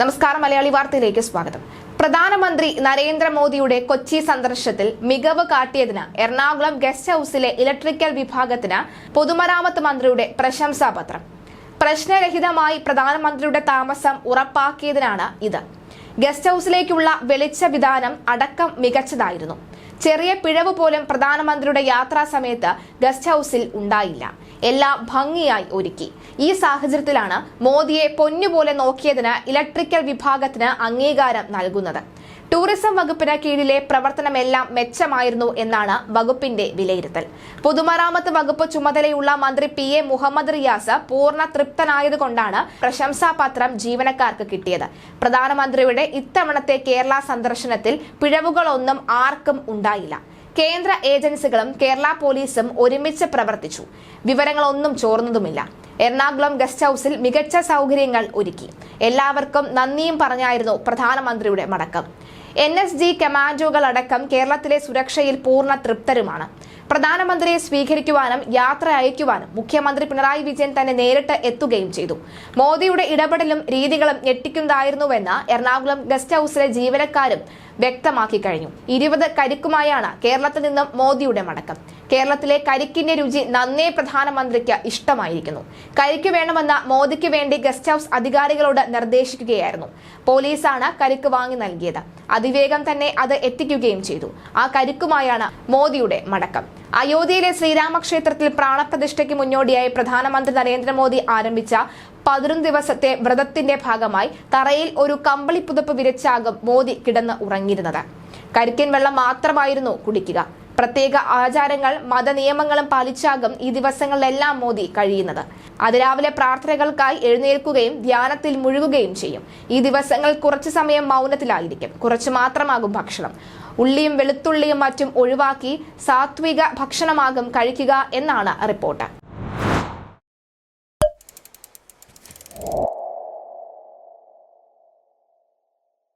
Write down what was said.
നമസ്കാരം മലയാളി വാർത്തയിലേക്ക് സ്വാഗതം. പ്രധാനമന്ത്രി നരേന്ദ്രമോദിയുടെ കൊച്ചി സന്ദർശനത്തിൽ മികവ് കാട്ടിയതിന് എറണാകുളം ഗസ്റ്റ് ഹൌസിലെ ഇലക്ട്രിക്കൽ വിഭാഗത്തിന് പൊതുമരാമത്ത് മന്ത്രിയുടെ പ്രശംസാപത്രം. പ്രശ്നരഹിതമായി പ്രധാനമന്ത്രിയുടെ താമസം ഉറപ്പാക്കിയതിനാണ് ഇത്. ഗസ്റ്റ് ഹൌസിലേക്കുള്ള വെളിച്ച വിധാനം അടക്കം മികച്ചതായിരുന്നു. ചെറിയ പിഴവ് പോലും പ്രധാനമന്ത്രിയുടെ യാത്രാ സമയത്ത് ഗസ്റ്റ് ഹൌസിൽ ഉണ്ടായില്ല. എല്ലാം ഭംഗിയായി ഒരുക്കി. ഈ സാഹചര്യത്തിലാണ് മോദിയെ പൊന്നുപോലെ നോക്കിയതിന് ഇലക്ട്രിക്കൽ വിഭാഗത്തിന് അംഗീകാരം നൽകുന്നത്. ടൂറിസം വകുപ്പിന് കീഴിലെ പ്രവർത്തനമെല്ലാം മെച്ചമായിരുന്നു എന്നാണ് വകുപ്പിന്റെ വിലയിരുത്തൽ. പൊതുമരാമത്ത് വകുപ്പ് ചുമതലയുള്ള മന്ത്രി പി എ മുഹമ്മദ് റിയാസ് പൂർണ തൃപ്തനായതുകൊണ്ടാണ് പ്രശംസാപത്രം ജീവനക്കാർക്ക് കിട്ടിയത്. പ്രധാനമന്ത്രിയുടെ ഇത്തവണത്തെ കേരള സന്ദർശനത്തിൽ പിഴവുകളൊന്നും ആർക്കും ഉണ്ടായില്ല. കേന്ദ്ര ഏജൻസികളും കേരള പോലീസും ഒരുമിച്ച് പ്രവർത്തിച്ചു. വിവരങ്ങളൊന്നും ചോർന്നതുമില്ല. എറണാകുളം ഗസ്റ്റ് ഹൌസിൽ മികച്ച സൗകര്യങ്ങൾ ഒരുക്കി. എല്ലാവർക്കും നന്ദിയും പറഞ്ഞായിരുന്നു പ്രധാനമന്ത്രിയുടെ മടക്കം. എൻ എസ് ജി കമാൻഡോകളടക്കം കേരളത്തിലെ സുരക്ഷയിൽ പൂർണ തൃപ്തരുമാണ്. പ്രധാനമന്ത്രിയെ സ്വീകരിക്കുവാനും യാത്ര അയക്കുവാനും മുഖ്യമന്ത്രി പിണറായി വിജയൻ തന്നെ നേരിട്ട് എത്തുകയും ചെയ്തു. മോദിയുടെ ഇടപെടലും രീതികളും ഞെട്ടിക്കുന്നതായിരുന്നുവെന്ന് എറണാകുളം ഗസ്റ്റ് ഹൌസിലെ ജീവനക്കാരും വ്യക്തമാക്കി കഴിഞ്ഞു. ഇരുപത് കരിക്കുമായാണ് കേരളത്തിൽ നിന്നും മോദിയുടെ മടക്കം. കേരളത്തിലെ കരിക്കിന്റെ രുചി നന്നേ പ്രധാനമന്ത്രിക്ക് ഇഷ്ടമായിരിക്കുന്നു. കരിക്ക് വേണമെന്ന മോദിക്ക് വേണ്ടി ഗസ്റ്റ് ഹൌസ് അധികാരികളോട് നിർദ്ദേശിക്കുകയായിരുന്നു. പോലീസാണ് കരിക്ക് വാങ്ങി നൽകിയത്. അതിവേഗം തന്നെ അത് എത്തിക്കുകയും ചെയ്തു. ആ കരിക്കുമായാണ് മോദിയുടെ മടക്കം. അയോധ്യയിലെ ശ്രീരാമക്ഷേത്രത്തിൽ പ്രാണപ്രതിഷ്ഠയ്ക്ക് മുന്നോടിയായി പ്രധാനമന്ത്രി നരേന്ദ്രമോദി ആരംഭിച്ച പതിനൊന്ന് ദിവസത്തെ വ്രതത്തിന്റെ ഭാഗമായി തറയിൽ ഒരു കമ്പിളി പുതപ്പ് വിരിച്ചാകും മോദി കിടന്ന് ഉറങ്ങിയിരുന്നത്. കരിക്കൻ വെള്ളം മാത്രമായിരുന്നു കുടിക്കുക. പ്രത്യേക ആചാരങ്ങൾ മതനിയമങ്ങളും പാലിച്ചാകും ഈ ദിവസങ്ങളിലെല്ലാം മോദി കഴിയുന്നത്. അതിരാവിലെ പ്രാർത്ഥനകൾക്കായി എഴുന്നേൽക്കുകയും ധ്യാനത്തിൽ മുഴുകുകയും ചെയ്യും. ഈ ദിവസങ്ങൾ കുറച്ചു സമയം മൗനത്തിലായിരിക്കും. കുറച്ചു മാത്രമാകും ഭക്ഷണം. ഉള്ളിയും വെളുത്തുള്ളിയും മറ്റും ഒഴിവാക്കി സാത്വിക ഭക്ഷണമാകും കഴിക്കുക എന്നാണ് റിപ്പോർട്ട്.